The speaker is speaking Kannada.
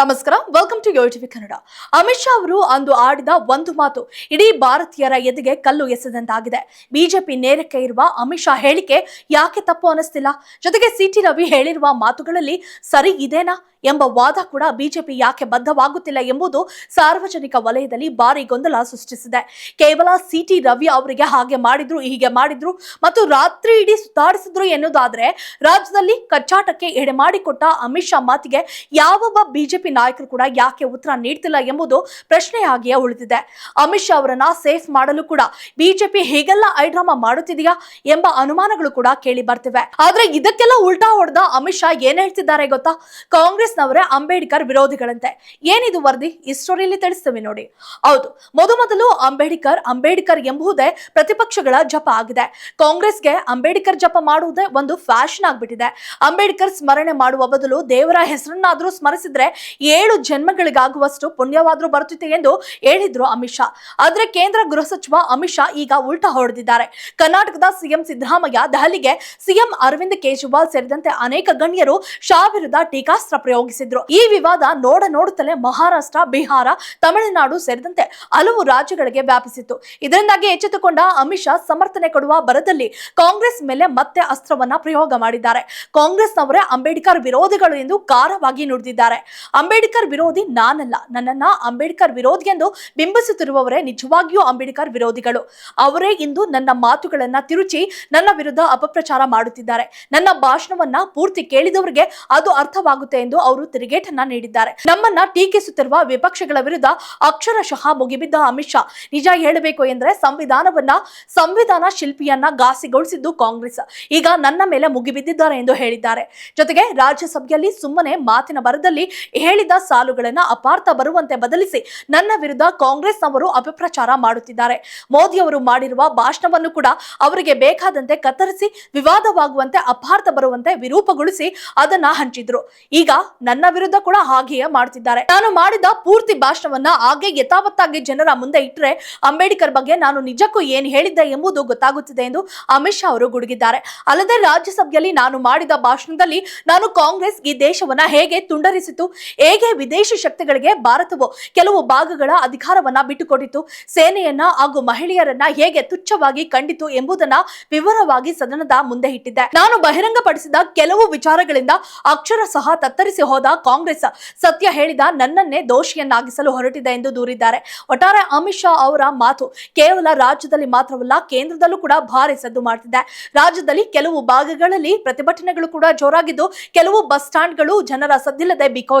ನಮಸ್ಕಾರ. Welcome to Yo TV Kannada Amit Shah ಅವರು ಅಂದು ಆಡಿದ ಒಂದು ಮಾತು, ಇಡೀ ಭಾರತೀಯರ ಎದೆಗೆ ಕಲ್ಲು ಎಸೆದಂತಾಗಿದೆ. ಬಿಜೆಪಿ ನೇರಕ್ಕೆ ಇರುವ ಅಮಿತ್ ಶಾ ಹೇಳಿಕೆ ಯಾಕೆ ತಪ್ಪು ಅನಿಸ್ತಿಲ್ಲ ಜೊತೆಗೆ ಸಿಟಿ ರವಿ ಹೇಳಿರುವ ಮಾತುಗಳಲ್ಲಿ ಸರಿ ಇದೇನಾ ಎಂಬ ವಾದ ಕೂಡ ಬಿಜೆಪಿ ಯಾಕೆ ಬದ್ಧವಾಗುತ್ತಿಲ್ಲ ಎಂಬುದು ಸಾರ್ವಜನಿಕ ವಲಯದಲ್ಲಿ ಭಾರಿ ಗೊಂದಲ ಸೃಷ್ಟಿಸಿದೆ. ಕೇವಲ ಸಿಟಿ ರವಿ ಅವರಿಗೆ ಹಾಗೆ ಮಾಡಿದ್ರು, ಹೀಗೆ ಮಾಡಿದ್ರು ಮತ್ತು ರಾತ್ರಿ ಇಡೀ ಸುಧಾರಿಸಿದ್ರು ಎನ್ನುವುದಾದ್ರೆ ರಾಜ್ಯದಲ್ಲಿ ಕಚ್ಚಾಟಕ್ಕೆ ಎಡೆ ಮಾಡಿಕೊಟ್ಟ ಅಮಿತ್ ಶಾ ಮಾತಿಗೆ ಯಾವೊಬ್ಬ ಬಿಜೆಪಿ ನಾಯಕರು ಕೂಡ ಯಾಕೆ ಉತ್ತರ ನೀಡ್ತಿಲ್ಲ ಎಂಬುದು ಪ್ರಶ್ನೆಯಾಗಿಯೇ ಉಳಿದಿದೆ. ಅಮಿತ್ ಶಾ ಅವರನ್ನ ಸೇಫ್ ಮಾಡಲು ಕೂಡ ಬಿಜೆಪಿ ಹೇಗೆಲ್ಲ ಐಡ್ರಾಮಾ ಮಾಡುತ್ತಿದೆಯಾ ಎಂಬ ಅನುಮಾನಗಳು ಕೂಡ ಕೇಳಿ ಬರ್ತಿವೆ. ಆದ್ರೆ ಇದಕ್ಕೆಲ್ಲ ಉಲ್ಟಾ ಹೊಡೆದ ಅಮಿತ್ ಶಾ ಏನ್ ಹೇಳ್ತಿದ್ದಾರೆ ಗೊತ್ತಾ? ಕಾಂಗ್ರೆಸ್ನವರೇ ಅಂಬೇಡ್ಕರ್ ವಿರೋಧಿಗಳಂತೆ. ಏನಿದು ವರದಿ? ಈ ಸ್ಟೋರಿಯಲ್ಲಿ ತಿಳಿಸ್ತೇವೆ ನೋಡಿ. ಹೌದು ಮೊದಮೊದಲು ಅಂಬೇಡ್ಕರ್ ಅಂಬೇಡ್ಕರ್ ಎಂಬುದೇ ಪ್ರತಿಪಕ್ಷಗಳ ಜಪ ಆಗಿದೆ. ಕಾಂಗ್ರೆಸ್ಗೆ ಅಂಬೇಡ್ಕರ್ ಜಪ ಮಾಡುವುದೇ ಒಂದು ಫ್ಯಾಷನ್ ಆಗ್ಬಿಟ್ಟಿದೆ. ಅಂಬೇಡ್ಕರ್ ಸ್ಮರಣೆ ಮಾಡುವ ಬದಲು ದೇವರ ಹೆಸರನ್ನಾದರೂ ಸ್ಮರಿಸಿದ್ರೆ ಏಳು ಜನ್ಮಗಳಿಗಾಗುವಷ್ಟು ಪುಣ್ಯವಾದ್ರೂ ಬರುತ್ತಿದೆ ಎಂದು ಹೇಳಿದ್ರು ಅಮಿತ್ ಶಾ. ಆದ್ರೆ ಕೇಂದ್ರ ಗೃಹ ಸಚಿವ ಅಮಿತ್ ಶಾ ಈಗ ಉಲ್ಟಾ ಹೊಡೆದಿದ್ದಾರೆ. ಕರ್ನಾಟಕದ ಸಿಎಂ ಸಿದ್ದರಾಮಯ್ಯ ದೆಹಲಿಗೆ ಸಿಎಂ ಅರವಿಂದ್ ಕೇಜ್ರಿವಾಲ್ ಸೇರಿದಂತೆ ಅನೇಕ ಗಣ್ಯರು ಶಾ ವಿರುದ್ಧ ಟೀಕಾಸ್ತ್ರ ಪ್ರಯೋಗಿಸಿದ್ರು. ಈ ವಿವಾದ ನೋಡ ನೋಡುತ್ತಲೇ ಮಹಾರಾಷ್ಟ್ರ, ಬಿಹಾರ, ತಮಿಳುನಾಡು ಸೇರಿದಂತೆ ಹಲವು ರಾಜ್ಯಗಳಿಗೆ ವ್ಯಾಪಿಸಿತ್ತು. ಇದರಿಂದಾಗಿ ಎಚ್ಚೆತ್ತುಕೊಂಡ ಅಮಿತ್ ಶಾ ಸಮರ್ಥನೆ ಕೊಡುವ ಬರದಲ್ಲಿ ಕಾಂಗ್ರೆಸ್ ಮೇಲೆ ಮತ್ತೆ ಅಸ್ತ್ರವನ್ನ ಪ್ರಯೋಗ ಮಾಡಿದ್ದಾರೆ. ಕಾಂಗ್ರೆಸ್ನವರೇ ಅಂಬೇಡ್ಕರ್ ವಿರೋಧಿಗಳು ಎಂದು ಖಾರವಾಗಿ ನುಡಿದಿದ್ದಾರೆ. ಅಂಬೇಡ್ಕರ್ ವಿರೋಧಿ ನಾನಲ್ಲ. ನನ್ನನ್ನ ಅಂಬೇಡ್ಕರ್ ವಿರೋಧಿ ಎಂದು ಬಿಂಬಿಸುತ್ತಿರುವವರೇ ನಿಜವಾಗಿಯೂ ಅಂಬೇಡ್ಕರ್ ವಿರೋಧಿಗಳು. ಅವರೇ ಇಂದು ನನ್ನ ಮಾತುಗಳನ್ನ ತಿರುಚಿ ನನ್ನ ವಿರುದ್ಧ ಅಪಪ್ರಚಾರ ಮಾಡುತ್ತಿದ್ದಾರೆ. ನನ್ನ ಭಾಷಣವನ್ನ ಪೂರ್ತಿ ಕೇಳಿದವರಿಗೆ ಅದು ಅರ್ಥವಾಗುತ್ತೆ ಎಂದು ಅವರು ತಿರುಗೇಟನ್ನ ನೀಡಿದ್ದಾರೆ. ನಮ್ಮನ್ನ ಟೀಕಿಸುತ್ತಿರುವ ವಿಪಕ್ಷಗಳ ವಿರುದ್ಧ ಅಕ್ಷರಶಃ ಮುಗಿಬಿದ್ದ ಅಮಿತ್ ಶಾ, ನಿಜ ಹೇಳಬೇಕು ಎಂದ್ರೆ ಸಂವಿಧಾನವನ್ನ, ಸಂವಿಧಾನ ಶಿಲ್ಪಿಯನ್ನ ಘಾಸಿಗೊಳಿಸಿದ್ದು ಕಾಂಗ್ರೆಸ್. ಈಗ ನನ್ನ ಮೇಲೆ ಮುಗಿಬಿದ್ದಿದ್ದಾರೆ ಎಂದು ಹೇಳಿದ್ದಾರೆ. ಜೊತೆಗೆ ರಾಜ್ಯಸಭೆಯಲ್ಲಿ ಸುಮ್ಮನೆ ಮಾತಿನ ಬರದಲ್ಲಿ ಹೇಳಿದ ಸಾಲುಗಳನ್ನ ಅಪಾರ್ಥ ಬರುವಂತೆ ಬದಲಿಸಿ ನನ್ನ ವಿರುದ್ಧ ಕಾಂಗ್ರೆಸ್ ಅವರು ಅಪಪ್ರಚಾರ ಮಾಡುತ್ತಿದ್ದಾರೆ. ಮೋದಿ ಅವರು ಮಾಡಿರುವ ಭಾಷಣವನ್ನು ಕೂಡ ಅವರಿಗೆ ಬೇಕಾದಂತೆ ಕತ್ತರಿಸಿ, ವಿವಾದವಾಗುವಂತೆ ಅಪಾರ್ಥ ಬರುವಂತೆ ವಿರೂಪಗೊಳಿಸಿ ಅದನ್ನ ಹಂಚಿದ್ರು. ಈಗ ನನ್ನ ವಿರುದ್ಧ ಕೂಡ ಹಾಗೆಯೇ ಮಾಡುತ್ತಿದ್ದಾರೆ ನಾನು ಮಾಡಿದ ಪೂರ್ತಿ ಭಾಷಣವನ್ನ ಹಾಗೆ ಯಥಾವತ್ತಾಗಿ ಜನರ ಮುಂದೆ ಇಟ್ಟರೆ ಅಂಬೇಡ್ಕರ್ ಬಗ್ಗೆ ನಾನು ನಿಜಕ್ಕೂ ಏನ್ ಹೇಳಿದ್ದೆ ಎಂಬುದು ಗೊತ್ತಾಗುತ್ತಿದೆ ಎಂದು ಅಮಿತ್ ಶಾ ಅವರು ಗುಡುಗಿದ್ದಾರೆ. ಅಲ್ಲದೆ ರಾಜ್ಯಸಭೆಯಲ್ಲಿ ನಾನು ಮಾಡಿದ ಭಾಷಣದಲ್ಲಿ ನಾನು ಕಾಂಗ್ರೆಸ್ ಈ ದೇಶವನ್ನ ಹೇಗೆ ತುಂಡರಿಸಿತು ಹೇಗೆ ವಿದೇಶಿ ಶಕ್ತಿಗಳಿಗೆ ಭಾರತವು ಕೆಲವು ಭಾಗಗಳ ಅಧಿಕಾರವನ್ನ ಬಿಟ್ಟುಕೊಟ್ಟಿತು? ಸೇನೆಯನ್ನ ಹಾಗೂ ಮಹಿಳೆಯರನ್ನ ಹೇಗೆ ತುಚ್ಛವಾಗಿ ಕಂಡಿತು ಎಂಬುದನ್ನ ವಿವರವಾಗಿ ಸದನದ ಮುಂದೆ ಇಟ್ಟಿದ್ದೆ. ನಾನು ಬಹಿರಂಗಪಡಿಸಿದ ಕೆಲವು ವಿಚಾರಗಳಿಂದ ಅಕ್ಷರ ಸಹ ತತ್ತರಿಸಿ ಹೋದ ಕಾಂಗ್ರೆಸ್ ಸತ್ಯ ಹೇಳಿದ ನನ್ನನ್ನೇ ದೋಷಿಯನ್ನಾಗಿಸಲು ಹೊರಟಿದೆ ಎಂದು ದೂರಿದ್ದಾರೆ. ಒಟ್ಟಾರೆ ಅಮಿತ್ ಶಾ ಅವರ ಮಾತು ಕೇವಲ ರಾಜ್ಯದಲ್ಲಿ ಮಾತ್ರವಲ್ಲ, ಕೇಂದ್ರದಲ್ಲೂ ಕೂಡ ಭಾರಿ ಸದ್ದು ಮಾಡ್ತಿದೆ. ರಾಜ್ಯದಲ್ಲಿ ಕೆಲವು ಭಾಗಗಳಲ್ಲಿ ಪ್ರತಿಭಟನೆಗಳು ಕೂಡ ಜೋರಾಗಿದ್ದು, ಕೆಲವು ಬಸ್ ಸ್ಟ್ಯಾಂಡ್ಗಳು ಜನರ ಸದ್ದಿಲ್ಲದೆ ಬಿಕೋ